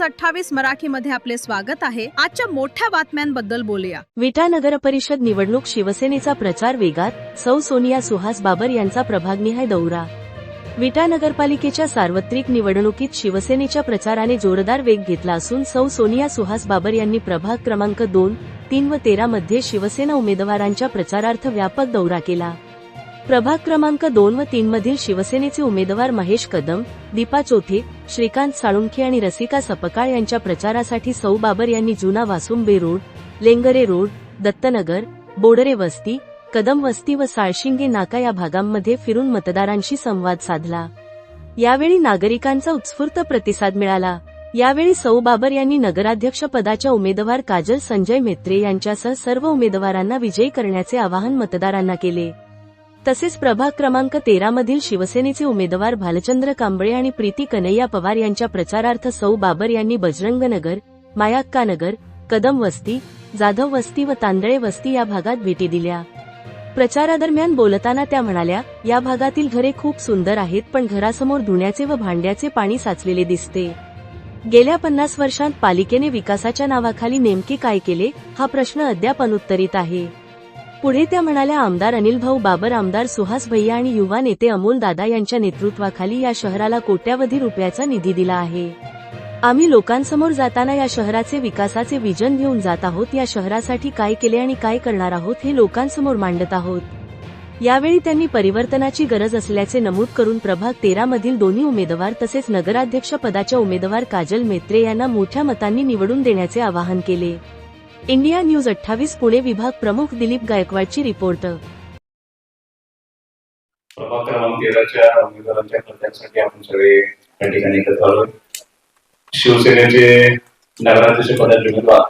News अठ्ठावीस मराठी मध्ये आपले स्वागत आहे. आजच्या मोठ्या बातम्यांबद्दल बोलूया. विटा नगर परिषद निवडणूक शिवसेनेचा प्रचार वेगात सौ सोनिया सुहास बाबर यांचा प्रभागनिहाय दौरा. विटा नगरपालिकेच्या सार्वत्रिक निवडणुकीत शिवसेनेच्या प्रचाराने जोरदार वेग घेतला असून सौ सोनिया सुहास बाबर यांनी प्रभाग क्रमांक दोन तीन व तेरा मध्ये शिवसेना उमेदवारांच्या प्रचारार्थ व्यापक दौरा केला. प्रभाग क्रमांक दोन व तीन मधील शिवसेनेचे उमेदवार महेश कदम दीपा चोथे श्रीकांत साळुंखे आणि रसिका सपकाळ यांच्या प्रचारासाठी सौ बाबर यांनी जुना वासुंबे रोड लेंगरे रोड दत्तनगर बोडरे वस्ती कदम वस्ती व साळशिंगे नाका या भागांमध्ये फिरून मतदारांशी संवाद साधला. यावेळी नागरिकांचा उत्स्फूर्त प्रतिसाद मिळाला. यावेळी सौ बाबर यांनी नगराध्यक्ष पदाच्या उमेदवार काजल संजय मेत्रे यांच्यासह सर्व उमेदवारांना विजयी करण्याचे आवाहन मतदारांना केले. तसेच प्रभाग क्रमांक तेरा मधील शिवसेनेचे उमेदवार भालचंद्र कांबळे आणि प्रीती कन्हैया पवार यांच्या प्रचारार्थ सौ बाबर यांनी बजरंगनगर मायाक्कानगर कदम वस्ती जाधव वस्ती व तांदळे वस्ती या भागात भेटी दिल्या. प्रचारादरम्यान बोलताना त्या म्हणाल्या या भागातील घरे खूप सुंदर आहेत पण घरासमोर धुण्याचे व भांड्याचे पाणी साचलेले दिसते. गेल्या पन्नास वर्षांत पालिकेने विकासाच्या नावाखाली नेमके काय केले हा प्रश्न अद्याप अनुत्तरित आहे. पुढे त्या म्हणाल्या आमदार अनिल भाऊ बाबर आमदार सुहास भैया आणि युवा नेते अमोल दादा यांच्या नेतृत्वाखाली या शहराला कोट्यावधी रुपयाचा निधी दिला आहे. आम्ही लोकांसमोर जाताना या शहराचे विकासाचे विजन घेऊन जात आहोत या शहरासाठी काय केले आणि काय करणार आहोत हे लोकांसमोर मांडत आहोत. यावेळी त्यांनी परिवर्तनाची गरज असल्याचे नमूद करून प्रभाग तेरा मधील दोन्ही उमेदवार तसेच नगराध्यक्ष पदाच्या उमेदवार काजल मेत्रे यांना मोठ्या मतांनी निवडून देण्याचे आवाहन केले. इंडिया न्यूज अठ्ठावीस पुणे विभाग प्रमुख दिलीप गायकवाडची रिपोर्ट. प्रभाग क्रमांक तेराच्या उमेदवारांच्या प्रचारासाठी आपण सगळे या ठिकाणी एकत्र आलो शिवसेनेचे नगराध्यक्ष पदाचे उमेदवार.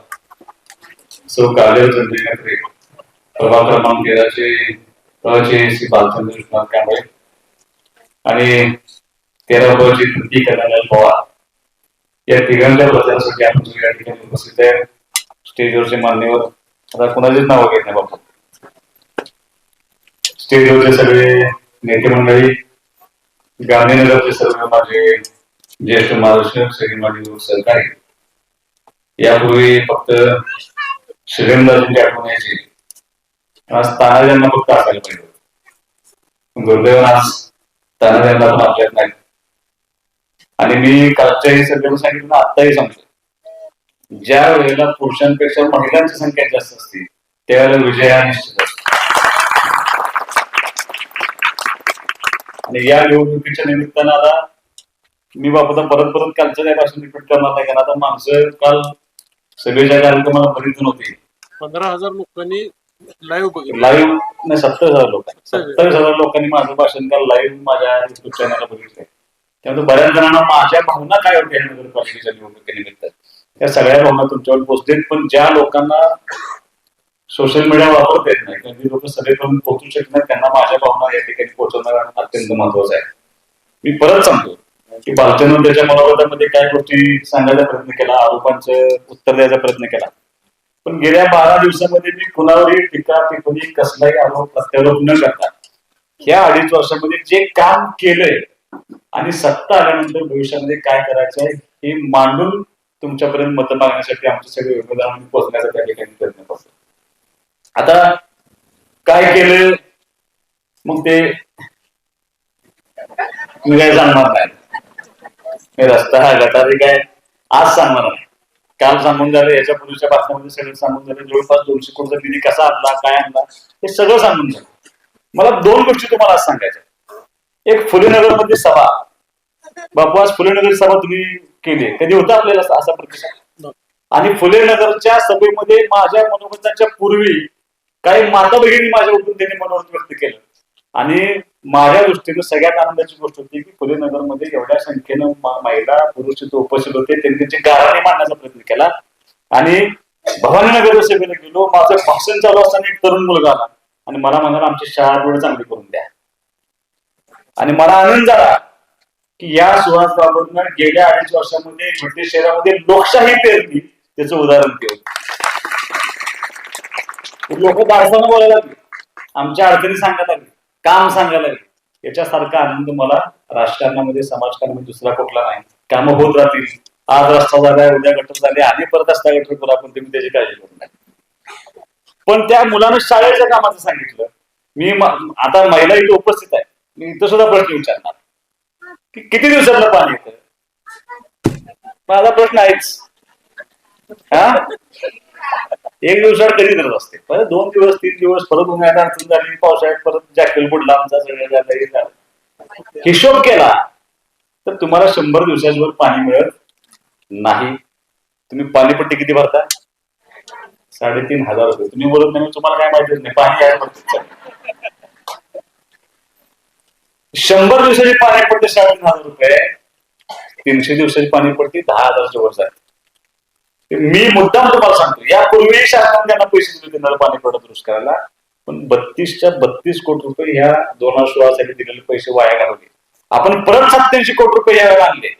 सौ काजल संजय प्रभाग क्रमांक तेराचे चे श्री बालचंद्र विश्वनाथ कांबळे. आणि तेरा चे कृती कन्हैया पवार. या तिघांच्या प्रचारासाठी आपण या ठिकाणी उपस्थित आहे. स्टेजवरचे मान्यवर आता कुणाचेच नाव घेत नाही बाबा. स्टेजवरचे सगळे नेते मंडळी गांधीनगरचे सर्व माझे ज्येष्ठ मार्गदर्शक सगळे माझे सहकारी. यापूर्वी फक्त श्रीरामदासांची आठवण यायची. आज तानाजींना फक्त असायला पाहिजे. दुर्दैवान आज तानाजींना पण आपल्यात नाही आणि मी कालच्याही सगळ्यांना सांगितलं आत्ताही सांगतो ज्या वेळेला पुरुषांपेक्षा महिलांची संख्या जास्त असते त्यावेळेला विजय हा निश्चित असतो. आणि या निवडणुकीच्या निमित्तानं आता मी बाबा परत परत कालच्या त्या भाषण रिपीट करणार नाही कारण आता माणसं काल सगळेच्या कार्यक्रमाला बरीच नव्हती. पंधरा हजार लोकांनी लाईव्ह बघितलं. लाईव्ह नाही सत्तर हजार लोक. सत्तावीस हजार. लोकांनी माझं भाषण काल लाईव्ह माझ्या युट्यूब चॅनलला बघितलंय. त्यामुळे बऱ्याच जणांना माझ्या भावना काय होत्या या नगरपालिकेच्या निवडणुकीनिमित्त? त्या सगळ्या भावना तुमच्यावर पोहोचतील पण ज्या लोकांना सोशल मीडिया वापरता येत नाही किंवा लोक सगळेपर्यंत पोहोचू शकत नाही त्यांना माझ्या भावना या ठिकाणी पोहोचवणं अत्यंत महत्वाचं आहे. मी परत सांगतो की बालचंद्र त्याच्या मनोगतामध्ये काय गोष्टी सांगायचा प्रयत्न केला आरोपांचं उत्तर द्यायचा प्रयत्न केला. पण गेल्या बारा दिवसामध्ये मी कुणावरही टीका टिप्पणी कसलाही आरोप प्रत्यारोप न करता ह्या अडीच वर्षामध्ये जे काम केलंय आणि सत्ता आल्यानंतर भविष्यामध्ये काय करायचं आहे हे मांडून तुमच्यापर्यंत मतं मागण्यासाठी आमचे सगळे उमेदवारांनी पोहोचण्याचा त्या ठिकाणी प्रयत्न करतो आता काय केलं? मग ते मी काय सांगणार नाही. रस्ता हा गटारी काय आज सांगणार नाही. काल सांगून झालं याच्या पूर्वीच्या बातम्यामध्ये सगळं सांगून झालं. जवळपास दोनशे कोटीचा निधी कसा आणला काय आणला हे सगळं सांगून झालं. मला दोन गोष्टी तुम्हाला आज सांगायच्या एक फुलेनगर सभा. बापू आज फुलेनगर सभा तुम्ही केली कधी होता आपल्याला असा- प्रतिसाद आणि फुलेनगरच्या सभेमध्ये माझ्या मनोगताच्या पूर्वी काही माता भगिनी माझ्या उठून त्यांनी मनोगत व्यक्त केलं. आणि माझ्या दृष्टीनं सगळ्यात आनंदाची गोष्ट होती की फुलेनगरमध्ये एवढ्या संख्येनं महिला पुरुष तिथे उपस्थित होते त्यांनी त्यांची गाराणी मांडण्याचा प्रयत्न केला. आणि भवानीनगर सभेला गेलो. माझं भाषण चालू असताना एक तरुण मुलगा आला. आणि मला म्हणाला आमची शाळा थोडी चांगली करून द्या. आणि मला आनंद झाला. की या सुहास बाबतनं गेल्या अडीच वर्षामध्ये ब्रिटिश शहरामध्ये लोकशाही पेरली. त्याचं उदाहरण केलं लोक दारसानं बोलायला लागले. आमच्या अडचणी सांगायला लागले काम सांगायला लागले. याच्यासारखा आनंद मला राजकारणामध्ये समाजकारणामध्ये दुसरा कुठला नाही. कामं होत राहतील. आज रस्ता झालाय उद्या गटर झाले आणि परत रस्ता गटर करू आपण तुम्ही त्याची काळजी करू नये पण त्या मुलानं शाळेच्या कामाचं सांगितलं. मी आता महिला इथे उपस्थित आहे. मी इथं सुद्धा प्रश्न विचारणार. की किती दिवसातलं पाणी येत माझा प्रश्न आहेच. हा? एक दिवसात कधी करत असते परत दोन दिवस तीन दिवस परत उन्हाळ्यात अडचण झाली पावसाळ्यात परत जॅकेल बुडला आमचा सगळं झालं हे झालं. हिशोब केला तर तुम्हाला शंभर दिवसांवर पाणी मिळत नाही. तुम्ही पाणीपट्टी किती भरता? साडेतीन हजार रुपये. तुम्ही बोलत नाही तुम्हाला काय माहितीच नाही. पाणी आहे शंभर दिवसाची पाणीपट्टी साडेतीन हजार रुपये. तीनशे दिवसाची पाणीपट्टी दहा हजार जवळ जाते. मी मुद्दाम तुम्हाला सांगतो यापूर्वी शासनाने त्यांना पैसे दिले त्यांना पाणी पडत दुरुस्त करायला पण बत्तीसच्या बत्तीस कोटी रुपये ह्या दोन सोळासाठी दिलेले पैसे वाया घालवले. आपण परत सत्याऐंशी कोटी रुपये यावेळेला आणले.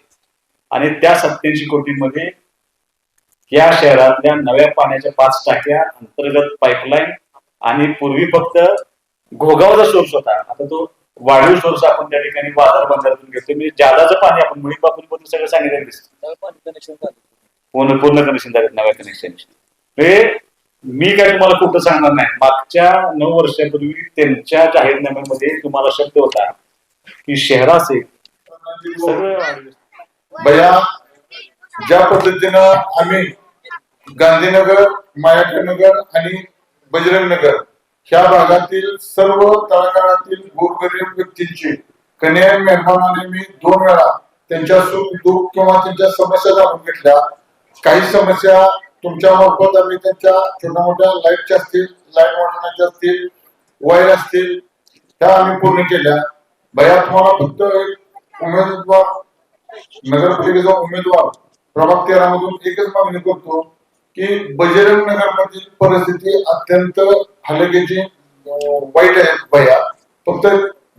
आणि त्या सत्याऐंशी कोटीमध्ये या शहरातल्या नव्या पाण्याच्या पाच टाक्या अंतर्गत पाईपलाईन आणि पूर्वी फक्त घोगावचा सोर्स होता. आता तो वाढीव सोर्स आपण त्या ठिकाणी बाजार बाजारातून घेतो म्हणजे जादाचं पाणी आपण मुळी बापून सगळं सांगितलं दिसतं. पूर्ण पूर्ण कनेक्शन झाले नव्या कनेक्शन हे मी काय तुम्हाला कुठं सांगणार नाही. मागच्या नऊ वर्षापूर्वी त्यांच्या जाहीरनाम्यामध्ये तुम्हाला शब्द होता की शहराचे भैया ज्या पद्धतीनं आम्ही गांधीनगर मायाकनगर आणि बजरंग नगर ह्या भागातील सर्व तळागाळातील गोरगरीब व्यक्तींची कन्या मेहमानाने मी दोन वेळा त्यांच्या सुख दुःख किंवा त्यांच्या समस्या जाणून घेतल्या. काही समस्या तुमच्या मार्फत आम्ही त्यांच्या छोट्या मोठ्या लाईटच्या असतील लाइट वाढवण्याच्या असतील वायर असतील त्या आम्ही पूर्ण केल्या. भया तुम्हाला फक्त एक उमेदवार नगरपालिकेचा उमेदवार प्रभाग तेरा मधून एकच मागणी करतो. की बजरंग नगर मधील परिस्थिती अत्यंत हलकेची वाईट आहे भैया. फक्त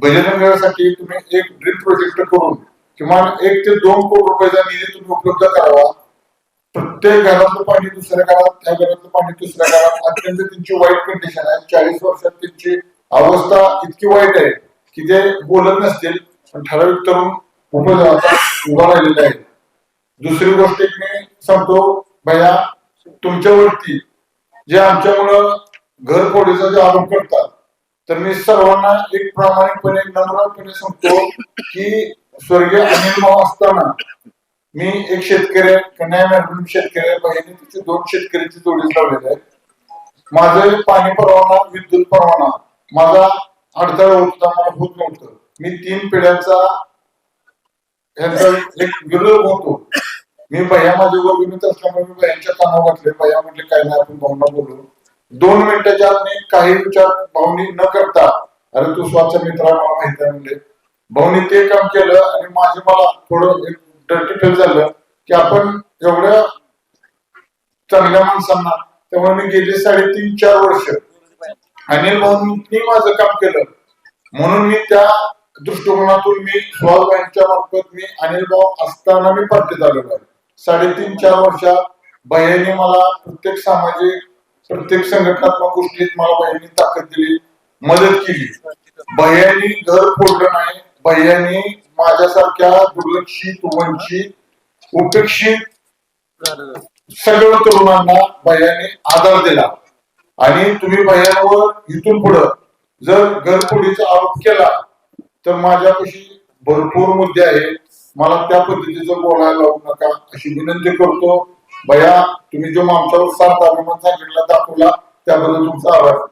बजरंग नगरसाठी तुम्ही एक ड्रीम प्रोजेक्ट करून किमान एक ते दोन कोटी रुपयाचा निधी तुम्ही उपलब्ध करावा. प्रत्येक घरातलं पाणी दुसऱ्या घरात त्या घरातलं पाणी दुसऱ्या घरात. अत्यंत त्यांची वाईट कंडिशन आहे. चाळीस वर्षात त्यांची अवस्था इतकी वाईट आहे की ते बोलत नसतील पण ठराविक तरुण खूपच उभा राहिलेला आहे दुसरी गोष्ट एक मी सांगतो भैया तुमच्यावरती जे आमच्यामुळं घर फोडीचा जे आरोप करतात तर मी सर्वांना एक प्रामाणिकपणे नम्रपणे सांगतो की स्वर्गीय अनिल भाऊ असताना मी एक शेतकरी कन्या मॅडम शेतकरी बहिणी तिचे दोन शेतकऱ्याची जोडीस लावलेले आहेत. माझं पाणी परवाना विद्युत परवाना माझा अडथळा होता मला होत नव्हतं. मी तीन पिढ्यांचा यांचा एक विरोध होतो. मी भैया माझे वर्गणीत असल्यामुळे मी भैयांच्या कानावर घातले. भैया म्हटले काय नाही आपण भाऊंना बोलू. दोन मिनिटाच्या आत मी काही विचार भाऊनी न करता अरे तू स्वतः मित्रा मला माहिती आहे म्हणजे भाऊनी ते काम केलं आणि माझे मला थोडं एक डर्टी फील झालं की आपण एवढ्या चांगल्या माणसांना त्यामुळे मी गेले साडेतीन चार वर्ष. अनिल भाऊंनी माझं काम केलं. म्हणून मी त्या दृष्टिकोनातून मी सुहासबाईंच्या मार्फत मी अनिल भाऊ असताना मी पाठीत आलेलो आहे. साडेतीन चार वर्षात भैयानी मला प्रत्येक सामाजिक प्रत्येक संघटनात्मक गोष्टीत मला बहिणी ताकद दिली मदत केली. भैयानी घर फोडलं नाही भैयानी माझ्यासारख्या दुर्लक्षित वंचित उपेक्षित सगळ्या तरुणांना भैयाने आधार दिला. आणि तुम्ही भैयांवर इथून पुढं जर घरफोडीचा आरोप केला तर माझ्यापाशी भरपूर मुद्दे आहेत. मला त्या पद्धतीचं बोलायला लावू नका. अशी विनंती करतो. भैया तुम्ही जो आमच्यावर सात अभिमान सांगितला दाखवला त्याबद्दल तुमचा आभार.